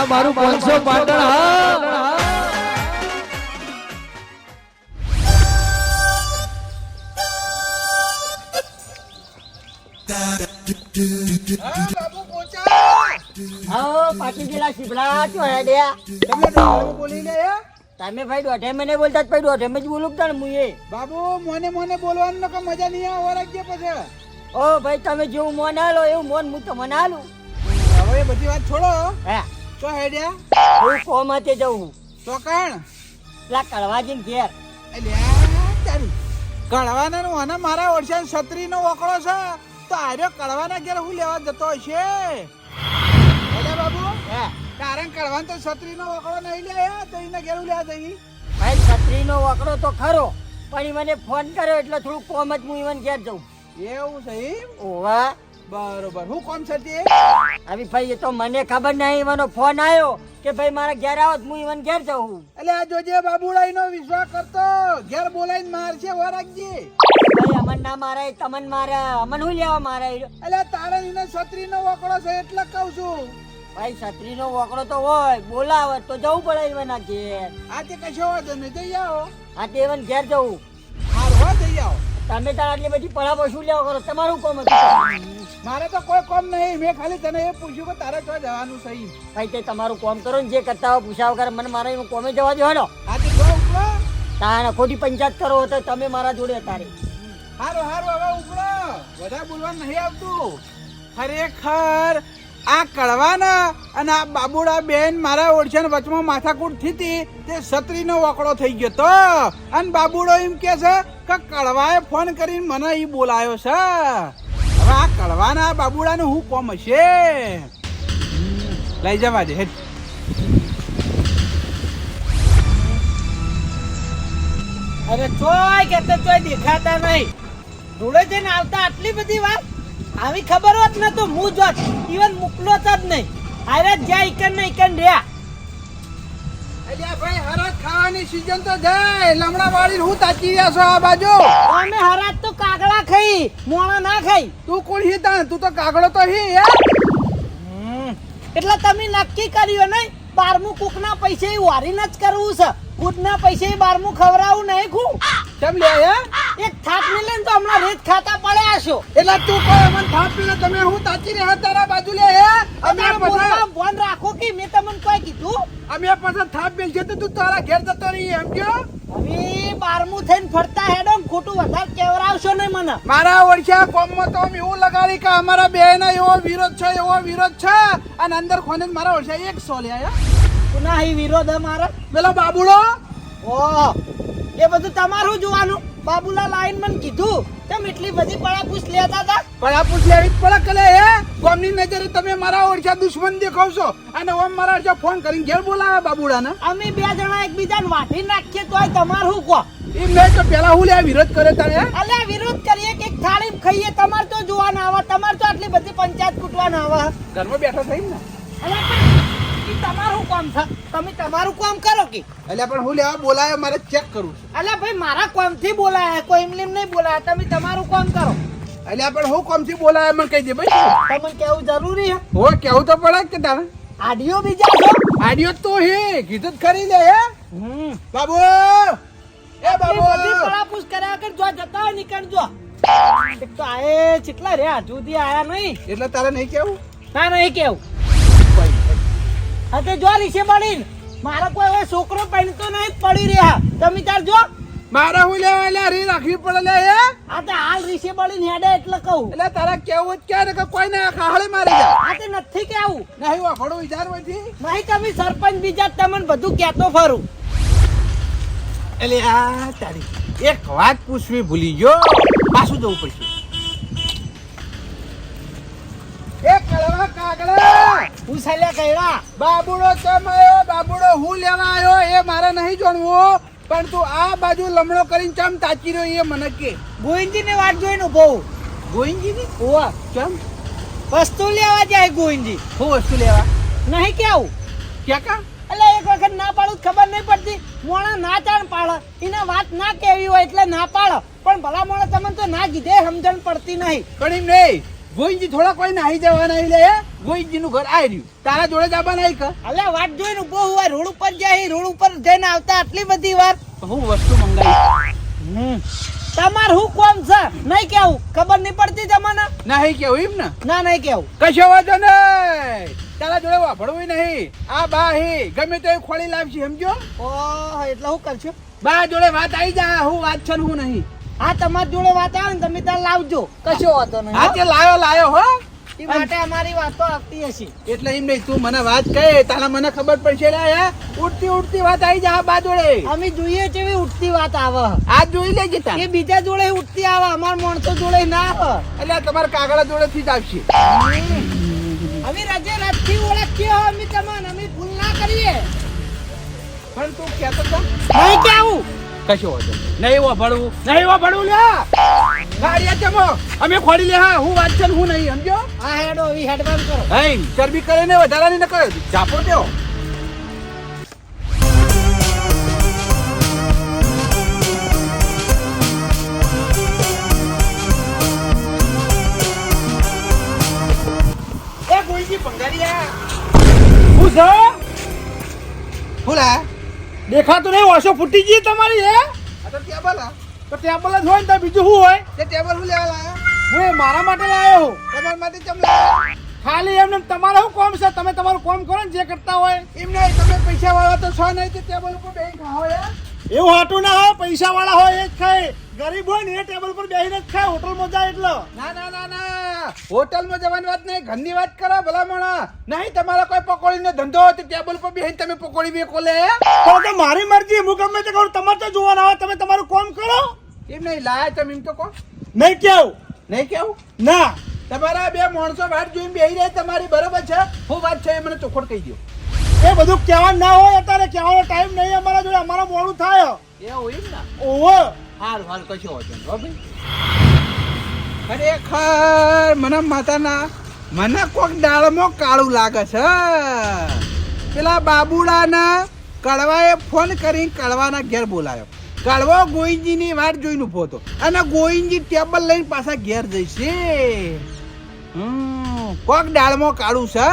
આ મારું પાંચસો પાટણ હા. તમે ડોહાનું બોલી લે હે? તમે ભાઈ દોઢે મને બોલતા જ ભાઈ દોઢે જ બોલું તાણ મુએ બાબુ મને મોને બોલવાનું નકર મજા નહીં આવે રાખજે પછી. ઓ ભાઈ તમે જેવું મોન આલો એવું મોન હું તો મને હવે બધી વાત છોડો. હે. તો હેડ્યા? હું કોમાતે જઉં તો કણ? પેલા કળવાજીને ઘેર. કળવાના નું અને મારા ઓરસાન છત્રી નો વકડો છે. તો આર્યો કળવાના ઘેર હું લેવા જતો હશે? અલ્યા બાબુ? હે. કારણ કળવાન તો છત્રી નો વકડો નહીં લે તો એને ઘેર હું લેવા જઈ? ભાઈ છત્રીનો વકડો તો ખરો પણ એ મને ફોન કર્યો એટલે થોડું કોમ જ હું ઈવન ઘેર જઉં. એવું સહી ઓવા બરોબર. હું કોમ છે તે? હવે ભાઈ એ તો મને ખબર નહીં મને ફોન આવ્યો કે ભાઈ મારા ઘેર આવો તો હું ઈવન ઘેર જાઉં. એટલે આ જોજે બાબુડાઈ નો વિશ્વાસ કરતો. ઘેર બોલાઈને મારશે વરાગજી ભાઈ અમન ના મારે તમન મારા અમન હું લેવા મારા એટલે તારે એને છત્રી નો વકડો છે એટલે કહું છું. ભાઈ છત્રીનો વકડો તો હોય બોલાવે તો જવું પડે ઈવનના ઘેર. આ તે કશો વાંધો નહીં જઈ આવો. હા તે ઈવન ઘેર જવું. હા હો જઈ આવો. તમે તાર આટલી બધી પડાવો શું લેવા કરો? તમારું કોમ હતું. મારે તો કોઈ કોમ નહીં. મેં ખાલી તને એ પૂછ્યું કે તારે તો જવાનું સહી ભાઈ તે તમારું કોમ કરો ને જે કરતા હોય પૂછાવ કરે મને મારા એનું કોમે જવા દો હેડો. આજે જો ઉપડો તાને ખોટી પંચાયત કરો તો તમે મારા જોડે તારે હારો હારો હવે ઉપડો બધા બોલવા નહીં આવતું. ખરેખર આ કળવાના અને આ બાબુડા બેન મારા ઓળખાણ વચમાં માથાકૂટ થઈ હતી તે છત્રીનો વકડો થઈ ગયો તો. અને બાબુડો એમ કે છે કે કળવાએ ફોન કરીને મને એ બોલાયો છે. હવે આ કળવાના બાબુડાનું હું કોમ હશે? લઈ જવા દે હેડ. અરે ચોય કે તો ચોય દેખાતા નહીં. ધૂળે જઈને આવતા આટલી બધી વાત આવી ખબર હોત ને તો હું જોત. ઈવન મુકલો જ નહીં. અરે જ્યાં ઇકન ને ઇકન રહ્યા. અલ્યા ભાઈ હરાત ખાવાની સીઝન તો જાય. લમણા વાળી હું તાચી રહ્યા છો આ બાજુ? અમે હરાત તો ખાઈ મોણા ના ખાઈ. તું કોણ હી તાણ? તું તો કાગડો તો હી યાર એટલે તમે નક્કી કર્યું નહીં બારમું કુકના પૈસે વારીને જ કરવું છે. કૂદના પૈસે બારમું ખવડાવું નહીં ખું. કેમ લે યાર એક થાક મિલે તો હમણાં રેત ખાતા પડ્યા છો. એટલે તું કોઈ અમન થાપ પીને તમે હું તાચી રહ્યા તારા બાજુ લે હે? અમે ફોન રાખો કે મેં તમને કોઈ કીધું? અમે પછી થાપ બેલ છે તો તું તારા ઘેર જતો એમ કયો? હવે બારમું થઈને ફરતા હેડો ખોટું વધારે કેવરાવશો નહીં મને. મારા ઓળખ્યા કોમમાં તો અમે એવું લગાડી કે અમારા બેન એવો વિરોધ છે એવો વિરોધ છે. અને અંદર ખોને મારા ઓળખ્યા એક સો લે પુના વિરોધ અમારા? પેલો બાબુડો? ઓહ. એ બધું તમારું જોવાનું. બાબુલાલ લાઈન મને કીધું તેમ એટલી બધી પડાપૂછ લેતા હતા? પણ લેવી પડે લે હે? કોમની નજરે તમે મારા ઓળખા દુશ્મન દેખાવશો. અને ઓમ મારા ઓળખ્યા ફોન કરીને ઘેર બોલાવે બાબુડાને. અમે બે જણા એકબીજાને વાટી નાખીએ તોય તમારું કહો? એમ નહીં તો પેલા હું લે વિરોધ કરે તારે અલે અલ્યા વિરોધ કરીએ કે થાળી ખાઈએ? તમારે તો જોવાના આવે તમારે તો આટલી બધી પંચાયત કૂટવાના આવે. ઘરમાં બેઠો થઈ ને. તમારું કામ છે. તમે તમારું કામ કરો કે? એટલે પણ હું લેવા બોલાયો મારે ચેક કરવું છે. અલ્યા ભાઈ મારા કામથી બોલાયા કોઈ એમ નહીં બોલાયા. તમે તમારું કામ કરો. એટલે પણ હું કોમથી બોલાયો મને કહી દે ભાઈ. તમને કેવું જરૂરી હો? કેવું તો પડે કે તારે. આડિયો બીજા છો? આડિયો તો હે કીધું જ ખરી લે હે. હમ. બાબુ! એ બાબુ! બધી કર્યા વગર જો જતા હોય નીકળજો. એક તો આયે ચેટલા રે હજુ સુધી આયા નહીં. એટલે તારે નહીં કેવું ના નહીં કેવું હા તે જો રીસે પડીને મારા કોઈ હવે છોકરો પહેરતો નહીં પડી રહ્યા. તમે તાર જો. મારે હું લેવા એટલે રી રાખવી પડે લે એ આ તો હાલ રીસે બળીને હેડે એટલે કહું. એટલે તારા કેવું જ ક્યારે કે કોઈ ને ખાહળે મારી જાય? આ તે નથી કેવું નહીં વાફડું વિચારમાંથી નહીં તમે સરપંચ બીજા તમને બધું કહેતો ફરું. એટલે આ તારી એક વાત પૂછવી ભૂલી ગયો. પાછું જવું પડશે. એ કળવા કાગડા પૂછાલ્યા કહેડા બાબુડો આવ્યો બાબુડો હું લેવા આવ્યો એ મારે નહીં જાણવું પણ તું આ બાજુ લમણો કરીને ચમ તાચી રહ્યો એ મને કે. ગોવિંદજીની વાત જોઈને ઊભો ગોવિંદજી ની ઓવા કેમ વસ્તુ લેવા જાય ગોવિંદજી. હું વસ્તુ લેવા? નહીં કેવું ક્યાં એટલે એક વખત ના પાડું ખબર નહીં પડતી. મોણા ના ચાણ પાડે. એને વાત ના કેવી હોય એટલે ના પાડો. પણ ભલા મોણા તમને તો ના કીધે સમજણ પડતી નહીં. પણ એમ નહીં. ગોઈજી થોડા કોઈ નાહી જવા નહીં લે ગોઈજી નું ઘર આઈ રહ્યું. તારા જોડે જ આવવા નહીં કર અલ્યા વાટ જોઈને ઊભો હુવા રોડ ઉપર જાય રોડ ઉપર જઈને આવતા આટલી બધી વાર. હું વસ્તુ મંગાવી. તમાર હું કોમ છે? નહીં કેવું? ખબર નહીં પડતી તમને? નહીં કેવું એમ ને? ના નહીં કેવું. કશો વાંધો નહીં. તારા જોડે વાપરવું નહીં. આ બા હે ગમે તો ખોળી લાવશે સમજો ઓહ એટલે હું કરશું? બા જોડે વાત આવી જા હું વાત છે હું નહીં. હા તમારી જોડે વાત આવે ને તમે ત્યાં લાવજો. કશો વાંધો નહીં. હા તે લાયો લાયો હો. એ માટે અમારી વાતો આવતી હશે. એટલે એમ નહીં તું મને વાત કહે તારા મને ખબર પડશે ઉડતી ઉડતી વાત આવી જા બાજોડે અમે જોઈએ છે એવી ઉઠતી વાત આવે. આ જોઈ લેજે તાર. એ બીજા જોડે ઉઠતી આવે અમાર માણસો જોડે ના આવે. એટલે તમારા કાગડા જોડે થી જ આવશે. અમે રજે રાજથી ઓળખીએ હો અમે તમને અમે ભૂલ ના કરીએ. પણ તું કહેતો તો. નહીં કેવું કશો વાંધો નહીં. વાપરવું નહીં વાપરવું લે ગાડીયા ચમો અમે ખોડી લે હા હું વાત છે ને હું નહીં સમજો આ હેડો ઈ હેડબાન કરો. હઈ ચરબી કરે ને વધારાની ન કરે. જાપો દેવો એ ગોઈજી ભંગારીયા હું છે? હું દેખાતું નહીં ઓછો ફૂટી ગઈ તમારી હે? આ તો ટેબલ આ. તો ટેબલ જ હોય ને બીજું શું હોય? તે ટેબલ હું લેવા લાયા? હું એ મારા માટે લાવ્યો હું તમારા માટે ચમ લાયા. ખાલી એમને તમારે શું કોમ છે? તમે તમારું કોમ કરો ને જે કરતા હોય. એમ નહીં તમે પૈસા વાળા તો છો નહીં તે ટેબલ ઉપર બેંક હોય એવું હાટું ના હોય પૈસા વાળા હોય એ જ ખાય. ગરીબ હોય ને એ ટેબલ પર બેસીને જ ખાય હોટલમાં જાય એટલે. ના ના ના ના. હોટલમાં જવાની વાત નહીં ઘરની વાત કરો ભલા મોણા નહીં તમારો કોઈ પકોડીનો ધંધો હોય તો ટેબલ પર બેસીને તમે પકોડી બે લે. તો તો મારી મરજી હું ગમે તે કરું તમારે તો જોવાના હોય તમે તમારું કોમ કરો. એમ નહીં લાયા તમે એમ તો કહો નહીં કેવું. નહીં કેવું? ના. તમારા બે માણસો વાટ જોઈને બેહી રહ્યા તમારી બરોબર છે? હું વાત છે એ મને ચોખોટ કહી દો એ બધું કહેવાનું ના હોય અત્યારે કહેવાનો ટાઈમ નહીં અમારા જોડે અમારા મોડું થાય. એવું એમ ને? ઓહો હાલ હાલ કશો ભાઈ. ખરેખર મને માતાના મને કોક ડાળમાં કાળું લાગે છે. પેલા બાબુડાના કડવાએ ફોન કરી કડવાના ઘેર બોલાયો કડવો ગોવિંદજીની વાટ જોઈને ઊભો હતો. અને ગોવિંદજી ટેબલ લઈને પાછા ઘેર જઈશે કોક ડાળમાં કાળું છે.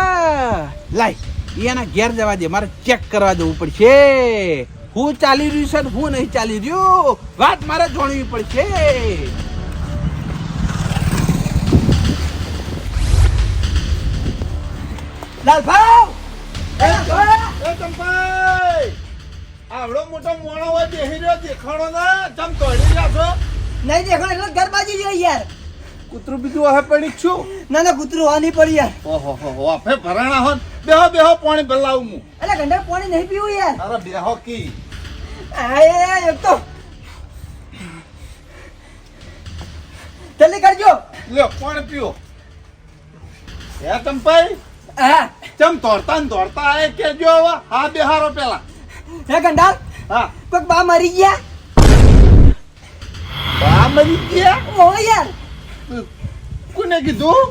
લાય. એના ઘેર જવા દે મારે ચેક કરવા જવું પડશે. હું ચાલી રહ્યું છે હું નહીં ચાલી રહ્યું. વાત મારે જોડવી પડશે. લાલભાઈ! એ ચંપાઈ! આવડો મોટો મોણો હોય બેહી રહ્યો દેખાડો ના. ચમ તોડી રહ્યા છો? નહીં દેખાડો એટલે ઘર બાજી જો યાર. કૂતરું બીજું હવે પડી છું. ના ના કૂતરું હોવાની પડી યાર. ઓહો હો હો આપે ભરાણા હોન બેહો બેહો પાણી ભલાવું હું. એટલે ગંડા પાણી નહીં પીવું યાર. અરે બેહો કી. આય એક તો. જલ્દી કરજો. લ્યો પાણી પીઓ. હે ચંપાઈ? હા. ચમ તોડતા ને તોડતા આય કેજો હવે. હા બેહારો પેલા. હે ગંડા. હા. કોક બા મરી ગયા? બા મરી ગયા? ઓ યાર. કોને કીધું?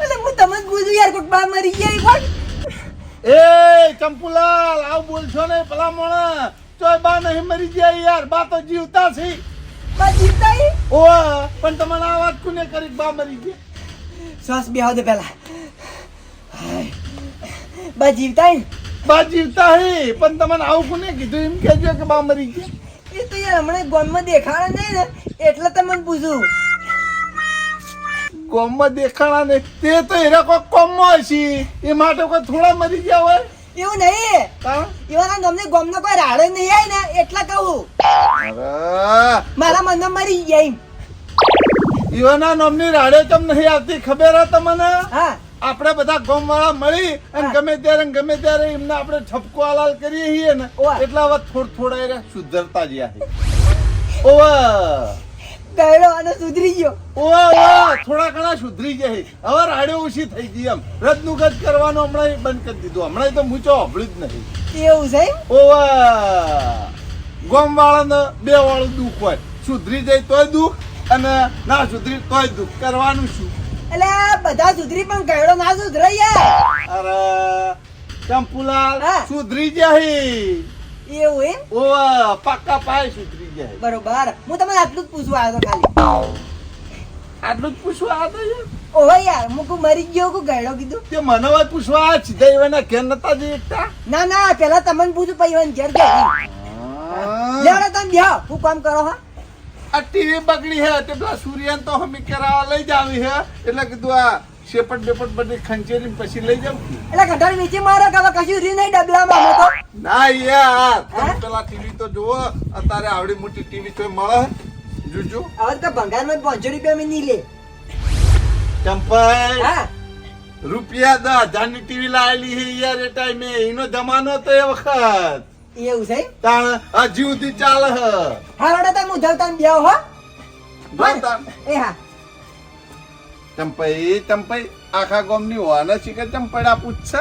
એટલે હું તમને જ પૂછું યાર કોઈક બા મરી ગયા કોણ એ ચંપુલાલ આવ બોલશો ને પેલા મોણા ચોય બા નહીં મરી ગયા યાર બા તો જીવતા છે. બા જીવતા ઈ? ઓ પણ તમને આ વાત કોને કરી બા મરી ગયા? શ્વાસ બેહો દે પેલા હાય. બા જીવતા ઈ? બા જીવતા હે પણ તમને આવું કોને કીધું? એમ કહેજો કે બા મરી ગયા. એ તો યાર હમણાં ગામમાં દેખાડે નહીં ને એટલે તમને પૂછું. કોમમાં દેખાણા ને તે તો એરા કોઈ કોમમાં હશે એ માટે કોઈ થોડા મરી ગયા હોય? એવું નહીં. હા? તમને ગોમ ગમનો કોઈ રાડે નહીં આય ને એટલા કહું. મારા મારા મનમાં મરી ગયા. ઈવાના નામની રાડે તમ નહીં આવતી? ખબર હે તમને? હા. આપણે બધા ગોમ વાળા મળી અને ગમે ત્યારે ગમે ત્યારે એમને આપણે ઠપકો હલાલ કરીએ છીએ ને. એટલા વાત થોડ થોડા સુધરતા જ્યા ઓવા. ગયેલો અને સુધરી ગયો. ઓવા થોડા ઘણા સુધરી જાય હવે રાડ્યો ઓછી થઈ ગઈ એમ. રદનું કરવાનું હમણાં બંધ કરી દીધું. હમણાં તો મૂચો સાંભળ્યું જ નહીં એવું છે? ઓવા ગામ વાળાને બે વાળું દુઃખ હોય. સુધરી જાય તોય દુઃખ અને ના સુધરી તોય દુઃખ. કરવાનું શું? એટલે બધા સુધરી પણ ગયેલો ના સુધરાય અરે ચંપુલાલ સુધરી જાય એવું એમ? ઓ પાક્કા પાય સુધરી જાય. બરોબર. હું તમને આટલું જ પૂછવા આવ્યો હતો ખાલી. આટલું જ પૂછવા આવ્યો છે ઓહો યાર મુકુ મરી ગયો કુ ગયડો કીધું? તે મને વાત પૂછવા આ સીધા એવાના ઘેર નતા જે એકતા ના ના પેલા તમને પૂછું પછી મને ઘેર ગયા લેવડો તમે બેહો હું કામ કરો હા? આ ટીવી બગડી હે તે પેલા સૂર્યન તો હમી કરાવવા લઈ જાવી હે. એટલે કીધું આ શેપટ બેપટ બધી ખંચેરી પછી લઈ જાવ એટલે ઘંટાડી નીચે મારો કે કશું રી નહીં ડબલામાં તો? ના યાર તમે? પેલા ટીવી તો જુઓ અત્યારે આવડી મોટી ટીવી તો મળે. જોજો. હવે તો ભંગારમાં પાંચસો રૂપિયા મેં નહીં લે. ચંપાઈ હા. રૂપિયા દસ હજારની ટીવી લાયેલી હે યાર એ ટાઈમે. એનો જમાનો તો એ વખત. એવું છે? તાણ હજી સુધી ચાલે હ. હા વડો તમે હું. જાઉં તમે હો એ હા. ચંપાઈ ચંપાઈ, આખા ગામની હોવાના છે. કે ચંપડા પૂછશે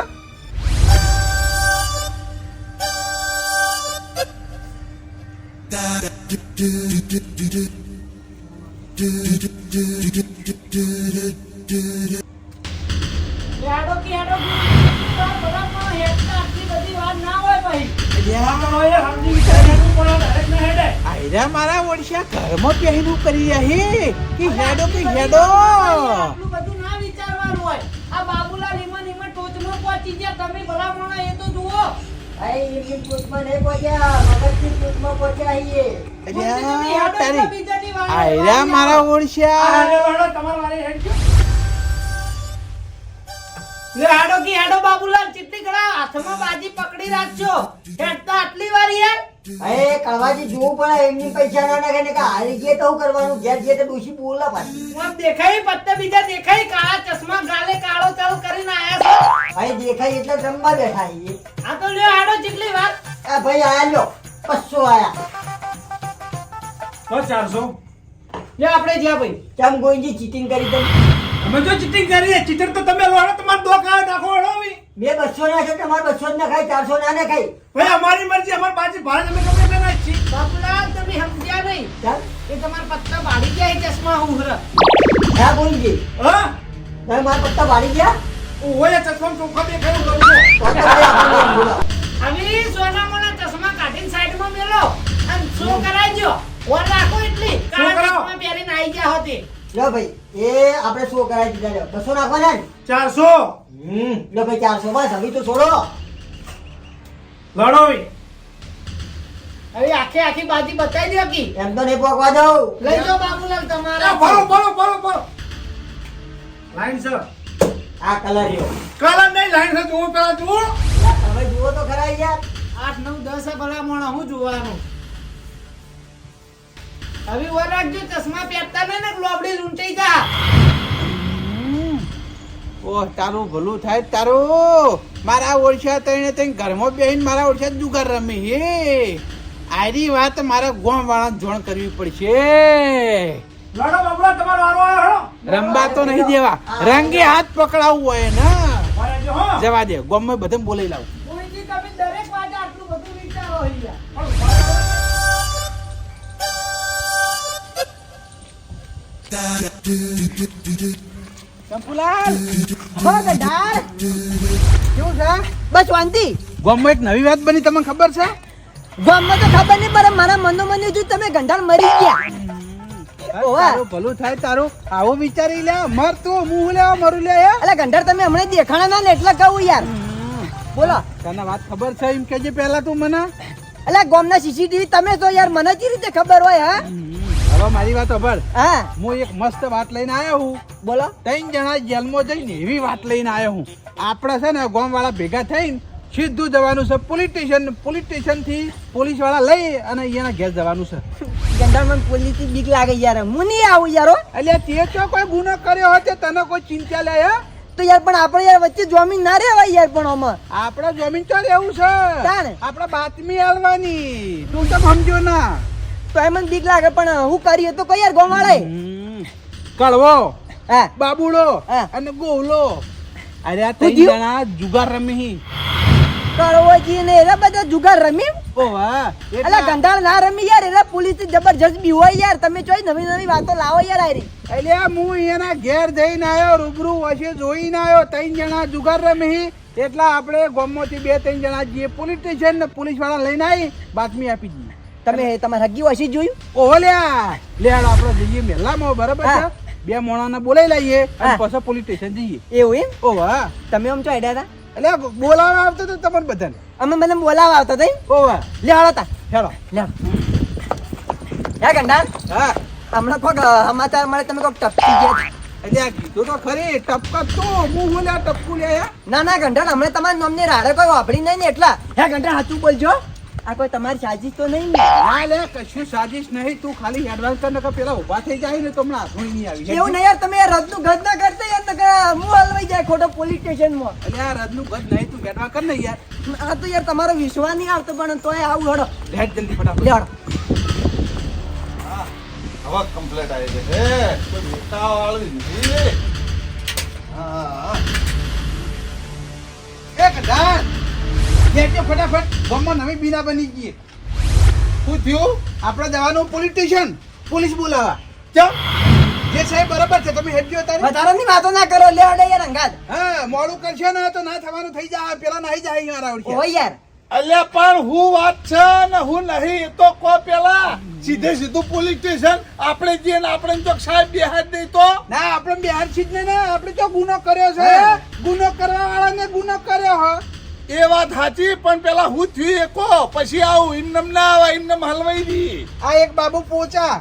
હેડો કે હેડો બધા વાત ના આયરા મારા ઓડિશા ઘરમાં પહેલું કરી રહી કે હેડો કે હેડો આટલું બધું ના વિચારવાનું હોય. આ બાબુલાલ ઈમન ઈમન ટોચમાં પહોંચી ગયા. તમે ભલા માણસ એ તો જુઓ. તમે હેડો વાત લે હેડો કે હેડો બાબુલાલ ચિત્તી ઘણા હાથમાં બાજી પકડી રાખજો. હેડતા આટલી વાર યાર અરે કળવાજી જોવું પડે એમની પૈસા ના નાખે ને કે હારી ગયે તો કરવાનું? ઘેર જઈએ તો દોષી બોલા પાછી દેખાય પત્તે બીજા દેખાય કાળા ચશ્મા ગાલે કાળો ચાલુ કરીને આયા છો. ભાઈ દેખાય એટલે જમવા બેઠા છીએ. આ તો લ્યો આડો ચીટલી વાર આ ભાઈ આયા લ્યો પસ્સો આયા. લ્યો આપણે જ્યાં ભાઈ. કેમ ગોઈજી ચીટિંગ કરી તમે અમે તો ચીટિંગ કરીએ ચીટર તો તમે લોડો તમાર દોકા નાખો અડાવી બી બે બસો ના છે તમારે બસો જ ના ખાય ચારસો ના ના ખાય? ભાઈ અમારી મરજી અમારી પાછી ભાડે અમે ગમે તે છી બાબુલાલ તમે સમજ્યા નહીં? ચાલ. એ તમારા પત્તા બાળી ગયા એ ચશ્મા ઉહર હા બોલજી હા? તમે મારા પત્તા વાળી ગયા? ઓય ચશ્મા ચોખા દેખાય બોલો. હવે સોનામાના ચશ્મા કાઢીને સાઈડમાં મેલો અને શો કરાવજો ઓર રાખો એટલી. કાળા? ચશ્મા પહેરીને આવી ગયા હોતે. લ્યો ભાઈ એ આપણે શું કરાવી દીધા લ્યો બસો નાખવાના ને? ચારસો. હમ લો ભાઈ ચારસો. બસ હવે તો છોડો. લડો હવે. આખી આખી બાજી બતાવી દો કી એમ તો નહીં પોકવા દઉં. લઈ જાઓ બાબુલાલ તમારા ભરો ભરો બરો લાઈન સર આ કલર રહ્યો કલર નહીં લાઈન સર જુઓ પેલા જુઓ. તમે જુઓ તો ખરા યાર. આઠ નવ દસ ભલા મોણા હું જોવાનું? હવે ઓર રાખજો ચશ્મા પહેરતા નહીં ને લોબડી લૂંટાઈ જા. ઓહ તારું ભલું થાય તારું. મારા ઓળખ્યા તઈને તઈ ઘરમાં બેહીને મારા ઓળશા જુગાર રમી હે. આરી વાત મારા ગોમ વાળા જોણ કરવી પડશે. લડો બબડો તમારો વારો આવ્યો રંબા તો નહીં દેવા. રંગે હાથ પકડાવવું હોય ને. જવા દે ગોમમાં બધે બોલાઈ લાવું. બસ શાંતિ ગોમમાં એક નવી વાત બની તમને ખબર છે? ગામમાં તો ખબર નહીં પણ મારા મનો મને જો તમે ગંધાર મરી ગયા. ભલું થાય તારું આવું વિચારી લે મર તું હું લેવા મરું લે હે? અલા ગંધાર તમે હમણાં દેખાણા ના ને એટલે કહું યાર. બોલો. તને વાત ખબર છે એમ કેજે પહેલા તું મને. અલા ગામના સીસીટીવી તમે તો યાર મને જે રીતે ખબર હોય હા? હવે મારી વાત ખબર હા. હું એક મસ્ત વાત લઈને આવ્યો હું. બોલો. ત્રણ જણા જેલમાં જઈને એવી વાત લઈને આવ્યો હું. આપણે છે ને ગામ વાળા ભેગા થઈને સીધું જવાનું છે પોલીસ સ્ટેશન પોલીસ સ્ટેશનથી પોલીસવાળા લઈ અને અહીંયાના ઘેર જવાનું છે. ગંધાર પોલીસથી બીક લાગે યાર. હું નહીં આવું યાર એટલે તે તો કોઈ ગુનો કર્યો હોય તને કોઈ ચિંતા લે હે? તો યાર પણ આપણે યાર વચ્ચે જમીન ના રહેવાય યાર પણ આમાં. આપણે જમીન તો રહેવું છે? આપણે બાતમી આલવાની. તું તો સમજો ના. તો એમ બીક લાગે પણ હું કરીએ તો કઈ યાર ગામ વાળાએ હમ. કળવો હા? બાબુડો. અને ગોવલો. અરે આ ત્રણ જણા જુગાર રમી. કળવોજી ને એરા બધા જુગાર રમી? ઓ વાહ અલા ગંધાર ના રમી યાર એરા પોલીસ જબરજસ્ત બી હોય યાર. તમે જોઈ નવી નવી વાતો લાવો યાર આરી એટલે હું એના ઘેર જઈને આવ્યો રૂબરૂ વચ્ચે જોઈને આવ્યો ત્રણ જણા જુગાર રમી. એટલા આપણે ગોમમાંથી બે ત્રણ જણા જઈએ પોલીસ સ્ટેશન ને પોલીસવાળા લઈને આવી બાતમી આપી દીધી. તમે તમારે હગી વાસી જોયું? ઓહો લ્યા લે આપણે જઈએ મેલામાં બરાબર છે? બે મોણાને બોલાઈ લઈએ અને. પછી પોલીસ સ્ટેશન જઈએ. એવું એમ? ઓ વાહ તમે આમ ચોડ્યા હતા? એટલે બોલાવા આવતો તો તમને બધાને. અમે મને બોલાવા આવતા હતા એમ? ઓ વાહ લે હાલો તા. લે હે ગંડા હા. હમણાં કોક સમાચાર મળે તમે કોક ટપકી ગયા એટલે કીધું તો ખરી ટપકા તો હું હું લ્યા ટપકું લ્યા ના ના ગંડાર હમણાં તમારા નામની રાડે કોઈ વાપરી નહીં ને એટલા. હે ગંડાર સાચું બોલજો. આ કોઈ તમારી સાજીશ તો નહીં ને? લે કશું સાજીશ નહીં. તું ખાલી એડવાન્સ કર નકર પેલા ઊભા થઈ જાય ને તો હમણાં હાથમાં નહીં આવી. એવું નહીં યાર તમે યાર રદનું ગદ ના કરતા યાર નકર હું હલવાઈ જાય ખોટો પોલીસ સ્ટેશનમાં અરે આ રદનું ગજ નહીં તું એડવાન્સ કર ને યાર. આ તો યાર તમારો વિશ્વાસ નહીં આવતો પણ તોય આવું હડો. લેટ જલ્દી ફટાફટ. હડો. હવે કમ્પ્લેટ આવી છે. હે કોઈ મોટા વાળું નથી. હા એક હજાર લેજો ફટાફટ. ગામમાં નવી બીના બની ગઈ. શું થયું? આપણે જવાનું પોલીસ સ્ટેશન પોલીસ બોલાવા. ચમ. જે સાહેબ બરાબર છે. તમે હેડજો તારે વધારાની વાતો ના કરો. લે અડે યાર અંગાત. હા મોડું કરશે ને તો ના થવાનું થઈ જાય. પેલા નાઈ જાય અહીંયા આવડશે ઓ યાર. અલ્યા પણ હું વાત છે ને હું નહીં તો કો પેલા. સીધે સીધું પોલીસ સ્ટેશન આપણે જઈએ ને આપણે તો સાહેબ બિહાર દઈ તો? ના આપણે બિહાર છીએ ને ને. આપણે તો ગુનો કર્યો છે. ગુનો કરવા વાળાને ગુનો કર્યો હો. એ વાત સાચી પણ પેલા હું થયું એ કો પછી આવું એમનેમ ના આવે એમનેમ હલવાઈ દી. આ એક બાબુ પોચા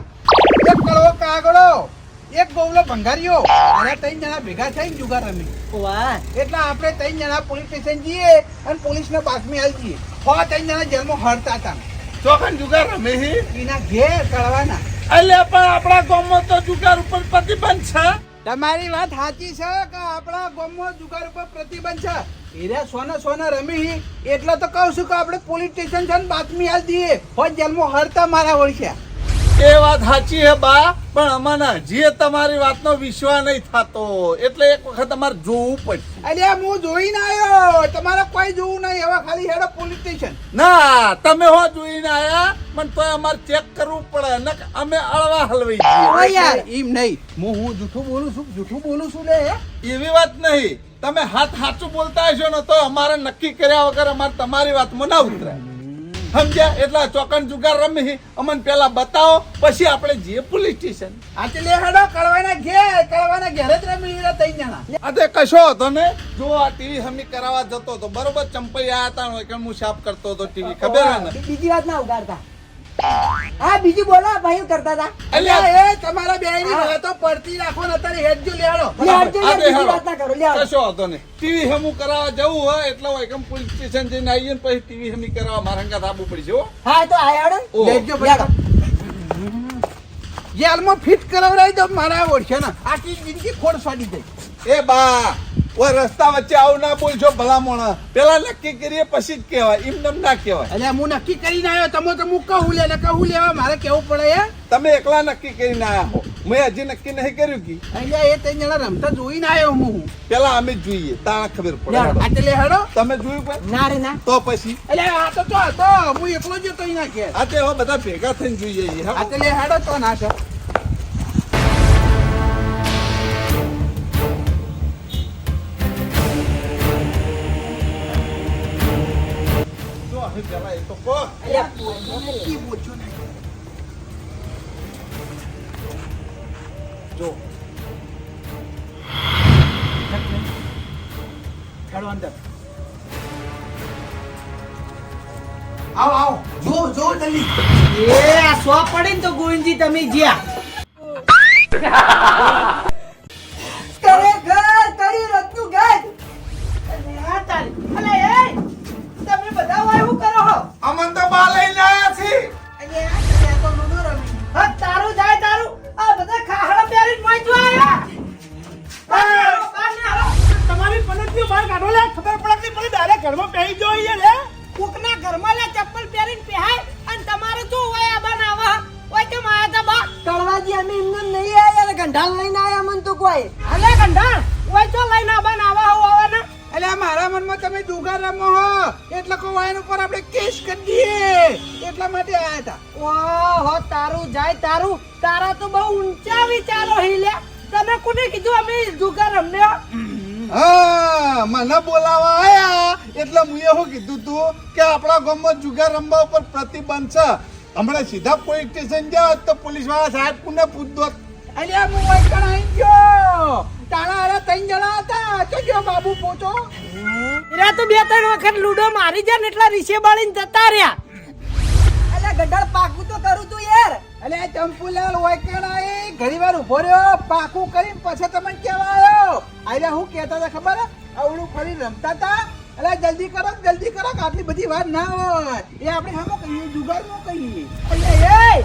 એક કડવો કાગડો એક ગોવલો ભંગારીઓ. અને ત્રણ જણા ભેગા થઈને જુગાર રમી. વાહ. એટલે આપણે ત્રણ જણા પોલીસ સ્ટેશન જઈએ અને પોલીસને બાતમી આવી જઈએ હો ત્રણ જણા જેલમાં હરતા હતા. ચોખન જુગાર રમે હે? એના ઘેર કડવાના અલ્યા પણ આપણા ગામમાં તો જુગાર ઉપર પ્રતિબંધ છે. તમારી વાત સાચી છે કે આપણા ગામમાં જુગાર ઉપર પ્રતિબંધ છે? હીરા સોના સોના રમી એટલે તો કહું છું કે આપણે પોલીસ સ્ટેશન છે ને બાતમી આલી દઈએ. હોય જન્મો હરતા મારા ઓળખ્યા એ વાત સાચી હે બા પણ અમાને હજી તમારી વાતનો વિશ્વાસ નહીં થતો. એટલે એક વખત તમારે જોવું પડશે. અરે હું જોઈને આવ્યો તમારે કોઈ જોવું નહીં. હવે ખાલી હેડો પોલીસ સ્ટેશન ના તમે હો જોઈને આયા પણ તો અમારે ચેક કરવું પડે. ને અમે અળવા હલવાઈ જઈએ. યાર. એમ નહીં. હું હું જૂઠું બોલું છું? જૂઠું બોલું છું લે. એવી વાત નહીં. તમે હાથ સાચું બોલતા હશો ને તો અમારે નક્કી કર્યા વગર અમારે તમારી વાત ના ઉતરાય સમજ્યા? એટલે ચોકન જુગાર રમી. અમને પેલા બતાવો પછી આપણે જઈએ પોલીસ સ્ટેશન આટલે લે હેડો કળવાના ઘેર કળવાના ઘેર જ રમી રહ્યા ત્રણ જણા. અરે કશો હતો ને જો આ ટીવી હમી કરાવવા જતો તો બરોબર ચંપઈ આયા હતા કે હું સાફ કરતો હતો ટીવી ખબર ને? બીજી વાત ના ઉગાડતા. હા બીજું બોલો ભાઈ કરતા હતા. અલ્યા એ તમારા બેયની વાતો પડતી રાખો ને અત્યારે હેડો લે હટજો આ યાર, તે બીજી વાત ના કરો લેડો. કશો હતો ને ટીવી હમુ કરાવવા જવું હોય એટલે હોય કે પોલીસ સ્ટેશન જઈને આવીએ ને પછી ટીવી હમી કરાવવા મારા હંગાત આપવું પડશે હો. હા તો આયાડો ને. લેજો લે જેલમાં ફિટ કરાવડાવી દો મારા ઓળખે ને. આખી જિંદગી ખોડ સાડી દઈ એ બા. ઓય રસ્તા વચ્ચે આવું ના બોલજો ભલામણ. પેલા નક્કી કરીએ પછી જ કહેવાય. એમ ના કહેવાય. અલ્યા હું નક્કી કરીને આવ્યો. તમે તો હું કહું લે ને કહું લેવા? મારે કેવું પડે એ તમે એકલા નક્કી કરીને આવ્યા હો. મેં હજી નક્કી નહીં કર્યું કે. અહીંયા એ ત્રણ જણા રમતા જોઈને આવ્યો હું. પેલા અમે જોઈએ. તારા ખબર પડે. એટલે હેડો. તમે જોયું પણ ના રે ના. તો પછી? એટલે આ તો તો હતો હું એકલો જ તો અહીંયા કે આ તે બધા ભેગા થઈને જોઈએ? આજે હેડો તો ના છે અંદર આવો આવો જો જો જલ્દી એ સો પડે ને તો ગોવિંદજી તમે જ્યાં. આયા લઈને આયા મન તો કોઈ. અલે ગંઢાલ કોઈ તો લઈને આવા આવા હો ને એટલે મારા મનમાં તમે જુગાર રમો હો. એટલે કો એના ઉપર આપણે કેસ કરી દઈએ. એટલા માટે આયા હતા. ઓહો તારું જાય તારું. તારા તો બહુ ઊંચા વિચારો હિલ્યા તમે કોને કીધું અમે જુગાર અમને હા મને બોલાવા આયા. એટલે હું એવું કીધું તું કે આપણા ગામમાં જુગાર રમવા ઉપર પ્રતિબંધ છે. હમણાં સીધા પોલીસ સ્ટેશન જાવ તો પોલીસવાળા સાહેબ કોને પૂછદો અલ્યા હું વૈકણ આઈ ગયો? તાણા હારે ત્રણ જણા હતા. તો ગયો બાબુ પોચો. એરા તો બે ત્રણ વખત લૂડો મારી જાય ને એટલા રીસે બાળીને જતા રહ્યા. અલ્યા ગઢાળ પાકું તો કરું તું યાર. અલ્યા ચંપુલાલ વૈકણ આઈ? ઘણી વાર ઊભો રહ્યો પાકું કરીને પછી તમને કેવા આવ્યો. અલ્યા હું કહેતા હતા ખબર હે? ફરી રમતા હતા અલ્યા જલ્દી કરો જલ્દી કરો આટલી બધી વાત ના હોય. એ આપણે હામો કહીએ જુગારમાં કહીએ. અલ્યા એ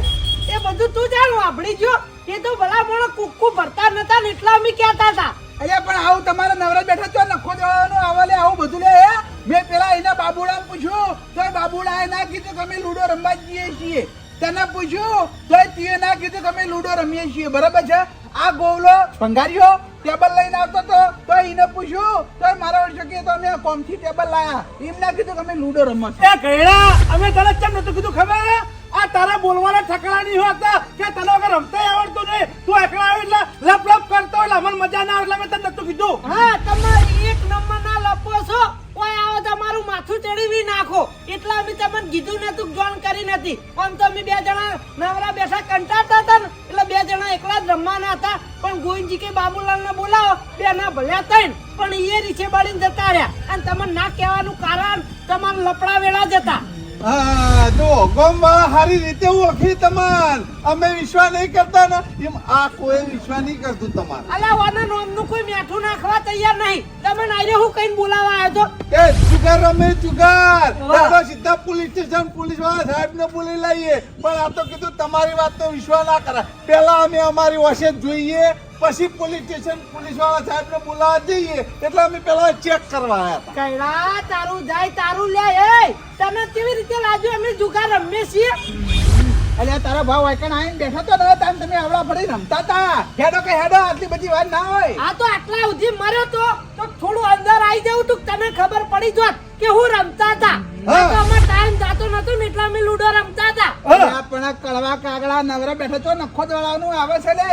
એ બધું તું જાણું આપણે જો એ તો ભલા મોણો કુક્કુ ભરતા નતા ને એટલા અમે કહેતા હતા. અહીંયા પણ આવું તમારા નવરા બેઠા છો નખો દેવાનું આવા લે આવું બધું લે? મેં પેલા એના બાબુડા પૂછ્યું તો બાબુડા ના કીધું કે અમે લૂડો રમવા જઈએ છીએ? તને પૂછ્યું તો તે ના કીધું કે અમે લૂડો રમીએ છીએ? બરાબર છે? આ ગોવલો ભંગારીઓ ટેબલ લઈને આવતો તો તો એને પૂછ્યું તો મારા વર્ષે કે તો અમે કોમથી ટેબલ લાયા? ના કીધું કે અમે લૂડો રમવા એ ગયડા અમે તને કેમ નતું કીધું ખબર? આ તારા બોલવાના ઠકડા નહીં હોતા કે તને વગર રમતા આવડતું નહીં. તું એકલા આવ્યો એટલે લપ લપ કરતો એટલે અમને મજા ના આવે એટલે મેં તને નતું કીધું. હા, તમે એક નંબર ના લપો છો. કોઈ આવો તમારું માથું ચડીવી નાખો. એટલા અમે તમને કીધું નતું જોન કરી નથી. આમ તો અમે બે જણા નવરા બેઠા કંટાળતા હતા ને, એટલે બે જણા એકલા જ રમવાના હતા. પણ ગોવિંદજી કે બાબુલાલ ને બોલાવો, બે ના ભલ્યા થઈ પણ એ રીછે બળીને જતા રહ્યા. અને તમને ના કહેવાનું કારણ, તમારા લપડા વેળા જતા હા જો ગોમવાળા સારી રીતે ઓળખી તમાર અમે વિશ્વાસ નહીં કરતા ને એમ આ કોઈ વિશ્વાસ નહીં કરતું તમારે. અલા વાના નોમનું કોઈ મેઠું નાખવા તૈયાર નહીં. તમે નાઈરે હું કઈ બોલાવા આવ્યો તો જુગાર રમે જુગાર. સીધા પોલીસ સ્ટેશન પોલીસવાળા સાહેબ ને બોલી લઈએ. પણ આ તો કીધું તમારી વાત તો વિશ્વાસ ના કરાય. પેલા અમે અમારી વસે જોઈએ. પછી પોલીસ સ્ટેશન પોલીસવાળા સાહેબ ને બોલાવા જઈએ. એટલે અમે પેલા ચેક કરવા આવ્યા હતા. કૈડા તારું જાય તારું લે એ તમે કેવી રીતે લાજો અમે જુગાર રમીએ છીએ. અલ્યા તારા ભાવ વાયકણ આવીને બેઠા તો ને તાન તમે આવડા ફરી રમતા હતા. હેડો કે હેડો આટલી બધી વાત ના હોય. આ તો આટલા સુધી મર્યો તો તો થોડું અંદર આવી જવું તું તને ખબર પડી જોત. કે હું રમતા હતા. અમાર ટાઈમ જાતો નતો ને એટલે અમે લૂડો રમતા હતા પણ આ કડવા કાગડા નવરા બેઠા છો નખો દળવાનું આવે છે લે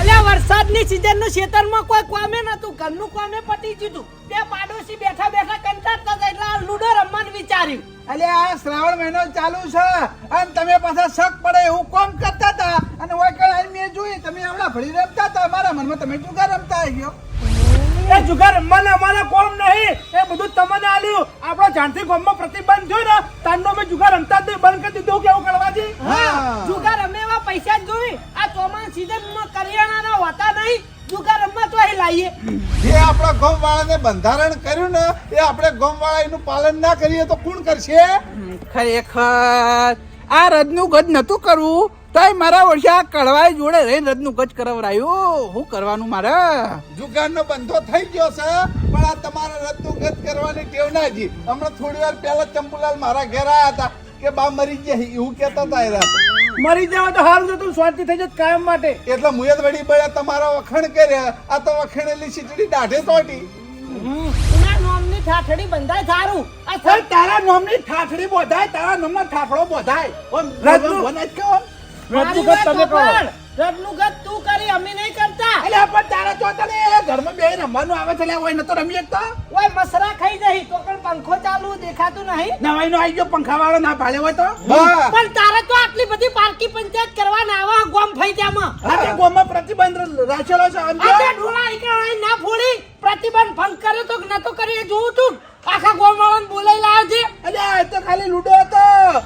અલ્યા વરસાદની સીઝનનું ખેતરમાં કોઈ કામે નતું. ઘરનું કામે પતી ગયું બે પાડોશી બેઠા બેઠા કંટાળતા હતા એટલે આ લૂડો રમવાનું વિચાર્યું. અલ્યા આ શ્રાવણ મહિનો ચાલુ છે. અને તમે પાછા શક પડે એવું કોમ કરતા હતા. અને આવીને મેં જોઈ તમે આવડા ફરી રમતા હતા. મારા મનમાં તમે જુગાર રમતા આવ્યો? એ જુગાર રમવાને અમારે કોમ નહીં. એ બધું તમને આલ્યું. આપણો જાણથી ગામમાં પ્રતિબંધ થયો ને તાંડો મેં જુગાર રમતા જ બંધ કરી દીધું. કેવું કરવાથી? જુગાર અમે એવા પૈસા જ જોઈ. આ ચોમાસા સીઝનમાં કરિયાણાના હોતા નહીં. જુગાર રમવા તો અહીં લાવીએ જે આપણા ગોમ વાળાને બંધારણ કર્યું ને એ આપણે ગોમ વાળા એનું પાલન ના કરીએ તો કોણ કરશે? ખરેખર. આ રદનું ગજ નતું કરવું. તોય મારા ઓળખ્યા કડવાઈ જોડે રહીને રદનું કચ કરાવરાયું શું કરવાનું મારે? જુગારનો બંધો થઈ ગયો છે પણ આ તમારે રદનું કચ કરવાની ટેવ ના જી. હમણાં થોડી વાર પહેલા ચંપુલાલ મારા ઘેર આયા હતા કે બા મરી ગયા એવું કહેતા હતા એરા. મરી જાવ તો હારું તું શાંતિ થઈ જત કાયમ માટે. એટલે મુયત વળી બળ્યા તમારા વખાણ કર્યા આ તો વખણેલી સીટડી દાઢે તોટી ના નોમની ઠાઠડી બંધાય સારું આ સર તારા નોમની ઠાઠડી બોધાય તારા નોમનો ઠાઠડો બોધાય. ઓમ રદનું- બોને જ કહો ગત તમે કહો. રડનું ગત તું કરી અમે નહીં કરતા. અલ્યા પણ તારા તો તને ઘરમાં બે રમવાનું આવે છે લે ઓય નતો રમી શકતો? ઓય મસરા ખાઈ જઈ. તો પણ પંખો ચાલુ દેખાતું નહીં. નવાઈ નો આવી ગયો પંખા વાળો ના ભાડે હોય તો? પણ તારે તો આટલી બધી પાર્કી પંચાયત કરવાના આવા ગોમ ફઈ ત્યાંમાં આ તે ગોમાં પ્રતિબંધ રાખેલો છે ઢોળા ના ફોડી પ્રતિબંધ ભંગ કર્યો તો ન તો કરી એ જોઉં તું. આખા ગોમ વાળાને બોલાઈ લાવ્યો છે? અલ્યા એ તો ખાલી લૂડો હતો.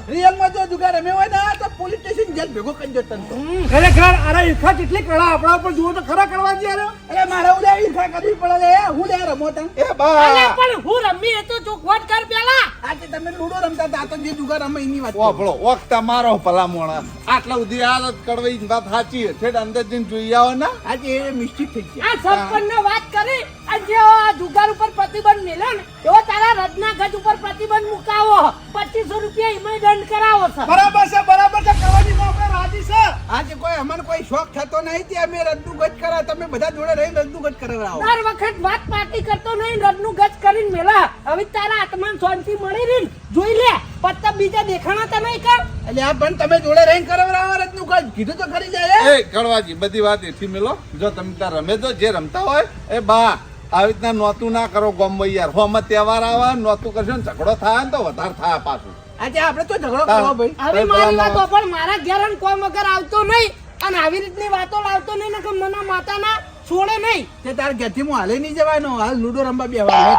રિયલમાં જો જુગાર રમે હોય ને તો પોલીસ સ્ટેશન જેલ ભેગો કરી દો તને. ખરેખર અરે ઈર્ખા કેટલી કળા આપણા ઉપર જુઓ તો ખરા કરવા જયારે અરે મારે ઉડે ઈર્ખા કરવી પડે લે. હું લે રમો તને. એ બા. પણ હું રમી એ તો ચોખવટ કર પેલા. આજે તમે લૂડો રમતા હતા તો જે જુગાર રમે એની વાત ઓ ભળો વખત મારો ભલા મોણા આટલા ઉધી આ કડવાઈ વાત સાચી છે. અંદર જઈને જોઈ આવો ને. આજે એ મિસ્ટેક થઈ ગઈ આ સરપંચ વાત કરી. જે જુગાર ઉપર પ્રતિબંધ મેલ્યો ને એવો તારા રત્ના ગજ ઉપર પ્રતિબંધ મુકાવો. પચીસો રૂપિયા એમાં દંડ કરાવો સર. બરાબર છે બરાબર છે કરવાની આપણે રાજી છે. આજે કોઈ અમને કોઈ શોખ થતો નહીં તે અમે રદ્દુ ગજ કરા તમે બધા જોડે રહીને રજનું ગજ કરાવો દર વખત વાત પાર્ટી કરતો નહીં રડનું ગજ કરીને મેલા. હવે તારા આત્માન શાંતિ મળી રહી જોઈ લે પત્તા બીજા દેખાણા તો નહીં કર. એટલે આ પણ તમે જોડે રહીને કરાવડાવો રદ્દુ ગજ કીધું તો ખરી જાય એ કડવાજી બધી વાત એથી મેલો. જો તમે ત્યાં રમે તો જે રમતા હોય એ બા આવી રીતના નોતું ના કરો ગોમમાં યાર હોમાં તહેવાર આવા નોતું કરશો ને ઝઘડો થાય ને તો વધારે થાય પાછું. આજે આપણે તો ઝઘડો કરવો ભાઈ. હવે મારી વાતો પણ મારા ઘેર કોઈ વગર આવતો નહીં અને આવી રીતની વાતો લાવતો નહીં ને કે મને માતાના છોડે નહીં. તે તાર ઘેરથી હું હાલે નહીં જવાનો. હાલ લુડો રમવા બેવાનો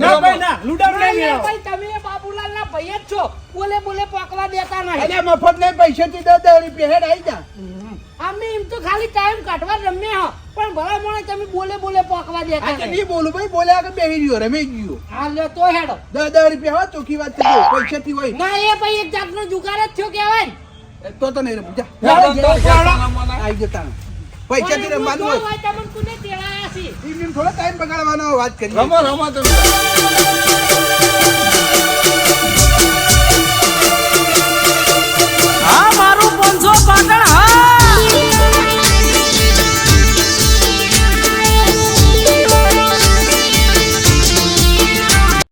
ના ભાઈ ના લુડા નહીં ભાઈ તમે ભાઈ જ છો. બોલે બોલે પોકવા દેતા નહીં. એટલે મફત નહીં પૈસાથી દસ દસ રૂપિયા હેડ આવી જા અમે એમ તો ખાલી ટાઈમ કાઢવા રમ્યા હો. પણ ભલા મોણે તમે બોલે બોલે પોકવા દેતા નહીં. નહીં બોલું ભાઈ બોલે આગળ બેહી ગયો રમી ગયો. હા લ્યો તો હેડો. દસ દસ રૂપિયા હોય ચોખ્ખી વાત થઈ પૈસે પૈસાથી હોય. ના એ ભાઈ એક જાતનો જુગાર જ થયો કહેવાય તો તો નહીં રમજા. આવી જતા. પૈસા થી રમવાનું હોય. તમને કુને તેડાયા છે? એમ એમ થોડો ટાઈમ બગાડવાનો વાત કરી રમો રમો તમે. பார்க்கலாம்